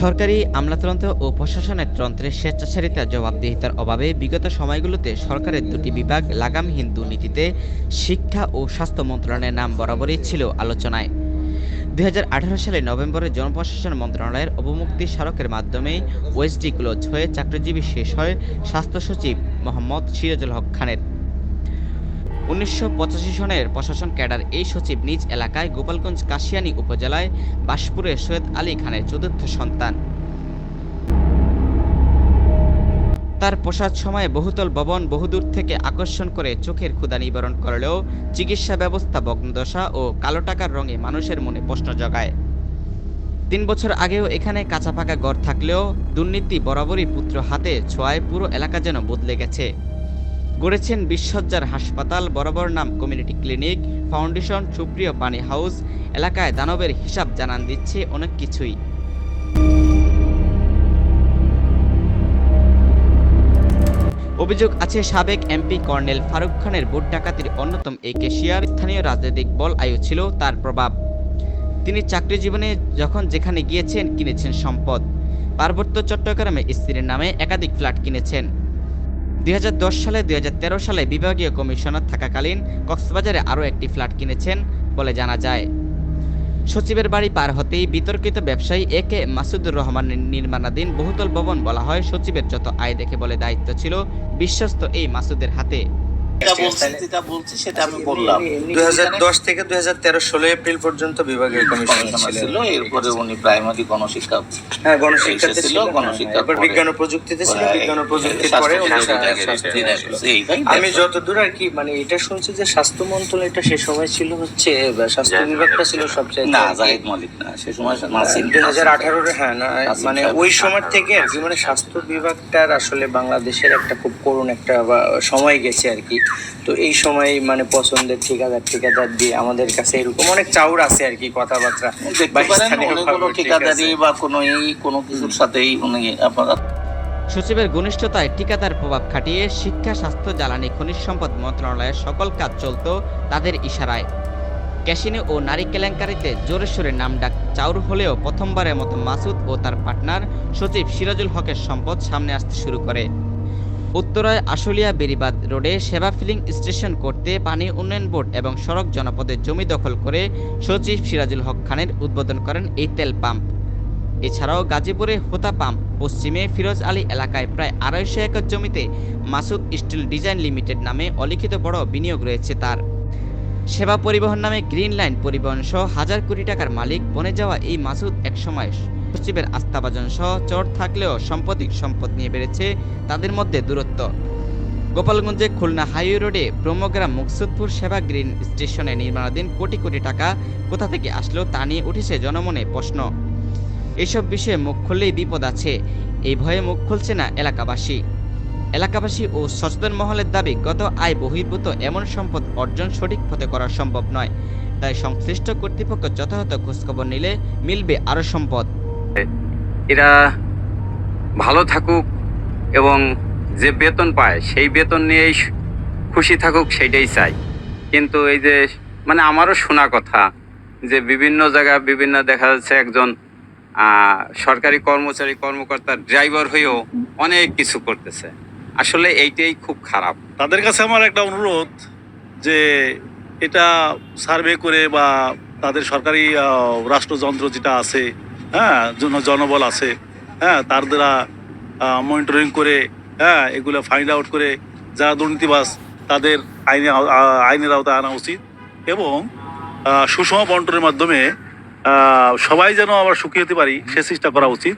সরকারি আমলাতন্ত্র ও প্রশাসনের তন্ত্রের স্বেচ্ছাচারিতা জবাবদিহিতার অভাবে বিগত সময়গুলোতে সরকারের দুটি বিভাগ লাগামহীন দুর্নীতিতে শিক্ষা ও স্বাস্থ্য মন্ত্রণালয়ের নাম বরাবরই ছিল আলোচনায়। দু হাজার আঠারো সালে নভেম্বরে জনপ্রশাসন মন্ত্রণালয়ের অবমুক্তি স্মারকের মাধ্যমে ওয়েসডি ক্লোজ হয়ে চাকরিজীবী শেষ হয় স্বাস্থ্য সচিব মোহাম্মদ সিরাজুল হক খানের। উনিশশো সনের প্রশাসন ক্যাডার এই সচিব নিজ এলাকায় গোপালগঞ্জ কাশিয়ানী উপজেলায় বাসপুরের সৈয়দ আলী খানের চতুর্থ সন্তান। তার প্রসাদ সময়ে বহুতল ভবন বহুদূর থেকে আকর্ষণ করে চোখের ক্ষুধা নিবারণ করলেও চিকিৎসা ব্যবস্থা ভগ্নদশা ও কালো টাকার রঙে মানুষের মনে প্রশ্ন জগায়। তিন বছর আগেও এখানে কাঁচা পাকা ঘর থাকলেও দুর্নীতি বরাবরই পুত্র হাতে ছোঁয়ায় পুরো এলাকা যেন বদলে গেছে। গড়েছেন বিশ্বজ্জার হাসপাতাল, বরাবর নাম কমিউনিটি ক্লিনিক, ফাউন্ডেশন, সুপ্রিয় পানি হাউস, এলাকায় দানবের হিসাব জানান দিচ্ছে অনেক কিছুই। অভিযোগ আছে, সাবেক এমপি কর্নেল ফারুক খানের ভোট ডাকাতির অন্যতম এই কেশিয়ার। স্থানীয় রাজনৈতিক বল আয়ু ছিল তার প্রভাব। তিনি চাকরি জীবনে যখন যেখানে গিয়েছেন কিনেছেন সম্পদ। পার্বত্য চট্টগ্রামে স্ত্রীর নামে একাধিক ফ্ল্যাট কিনেছেন। দুই হাজার দশ সালে, দুই হাজার তেরো সালে বিভাগীয় কমিশনার থাকাকালীন কক্সবাজারে আরও একটি ফ্ল্যাট কিনেছেন বলে জানা যায়। সচিবের বাড়ি পার হতেই বিতর্কিত ব্যবসায়ী এ কে মাসুদুর রহমানের নির্মাণাধীন বহুতল ভবন বলা হয় সচিবের যত আয় দেখে বলে দায়িত্ব ছিল বিশ্বস্ত এই মাসুদের হাতে। যেটা বলছি সেটা আমি বললাম। দুই হাজার দশ থেকে দুই ষোলো এপ্রিল পর্যন্ত বিভাগীয় কমিশনার কমিশনার ছিল এরপরে উনি প্রাইমারি গণশিক্ষা হ্যাঁ গণশিক্ষাতে ছিল গণশিক্ষা এরপর বিজ্ঞান ও প্রযুক্তিতে ছিল হ্যাঁ, বিজ্ঞান ও প্রযুক্তির পরে আমি ব্যাপার। যতদূর আর কি মানে এটা শুনছি যে স্বাস্থ্য মন্ত্রণালয়টা সে সময় ছিল হচ্ছে স্বাস্থ্য বিভাগটা ছিল সবচেয়ে না জাহিদ মালিক না সে সময় দুই হাজার আঠারোর হ্যাঁ না মানে ওই সময় থেকে আর কি মানে স্বাস্থ্য বিভাগটার আসলে বাংলাদেশের একটা খুব করুণ একটা সময় গেছে আর কি। তো এই সময় মানে পছন্দের ঠিকাদার ঠিকাদার দিয়ে আমাদের কাছে এরকম অনেক চাউর আছে আর কি কথাবার্তা কোনো ঠিকাদারি বা কোনো এই কোনো কিছুর সাথেই উনি আপনারা সচিবের ঘনিষ্ঠতায় ঠিকাদার প্রভাব খাটিয়ে শিক্ষা স্বাস্থ্য জ্বালানি খনিজ সম্পদ মন্ত্রণালয়ের সকল কাজ চলত তাদের ইশারায়। ক্যাসিনো ও নারী কেলেঙ্কারিতে জোরে সোরে নামডাক চাউর হলেও প্রথমবারের মতো মাসুদ ও তার পার্টনার সচিব সিরাজুল হকের সম্পদ সামনে আসতে শুরু করে। উত্তরায় আশুলিয়া বেরিবাদ রোডে সেবা ফিলিং স্টেশন করতে পানি উন্নয়ন বোর্ড এবং সড়ক জনপদের জমি দখল করে সচিব সিরাজুল হক খানের উদ্বোধন করেন এই তেল পাম্প। এছাড়াও গাজীপুরে হোতা পাম্প, পশ্চিমে ফিরোজ আলী এলাকায় প্রায় আড়াইশো একর জমিতে মাসুদ স্টিল ডিজাইন লিমিটেড নামে অলিখিত বড় বিনিয়োগ রয়েছে তার। সেবা পরিবহন নামে গ্রিন লাইন পরিবহন সহ হাজার কোটি টাকার মালিক বনে যাওয়া এই মাসুদ একসময় সচিবের আস্থাভাজন সহ চর থাকলেও সম্পত্তিক সম্পদ নিয়ে বেড়েছে তাদের মধ্যে দূরত্ব। গোপালগঞ্জে খুলনা হাইওয়ে রোডে ব্রহ্মগ্রাম মুকসুদপুর সেবা গ্রিন স্টেশনে নির্মাণাধীন কোটি কোটি টাকা কোথা থেকে আসলেও তা নিয়ে উঠেছে জনমনে প্রশ্ন। এসব বিষয়ে মুখ খুললেই বিপদ আছে, এই ভয়ে মুখ খুলছে না এলাকাবাসী। এলাকাবাসী ও সচেতন মহলের দাবি, গত আয় বহির্ভূত এমন সম্পদ অর্জন সঠিক পথে করা সম্ভব নয়। তাই সংশ্লিষ্ট কর্তৃপক্ষ যথাযথ খোঁজখবর নিলে মিলবে আরও সম্পদ। এরা ভালো থাকুক এবং যে বেতন পায়, সেই বেতন নিয়েই খুশি থাকুক সেইটাই চাই। কিন্তু এই যে মানে আমারও শোনা কথা যে বিভিন্ন জায়গায় বিভিন্ন দেখা যাচ্ছে একজন সরকারি কর্মচারী, কর্মকর্তার ড্রাইভার হয়েও অনেক কিছু করতেছে। আসলে এইটাই খুব খারাপ। তাদের কাছে আমার একটা অনুরোধ যে এটা সার্ভে করে বা তাদের সরকারি রাষ্ট্রযন্ত্র যেটা আছে হ্যাঁ জনবল আছে। হ্যাঁ তার দ্বারা মনিটরিং করে হ্যাঁ এগুলো ফাইন্ড আউট করে যারা দুর্নীতিবাস তাদের আইনে আইনের আওতায় আনা উচিত এবং সুষম বন্টনের মাধ্যমে সবাই যেন আবার সুখী হতে পারি, সে চেষ্টা করা উচিত।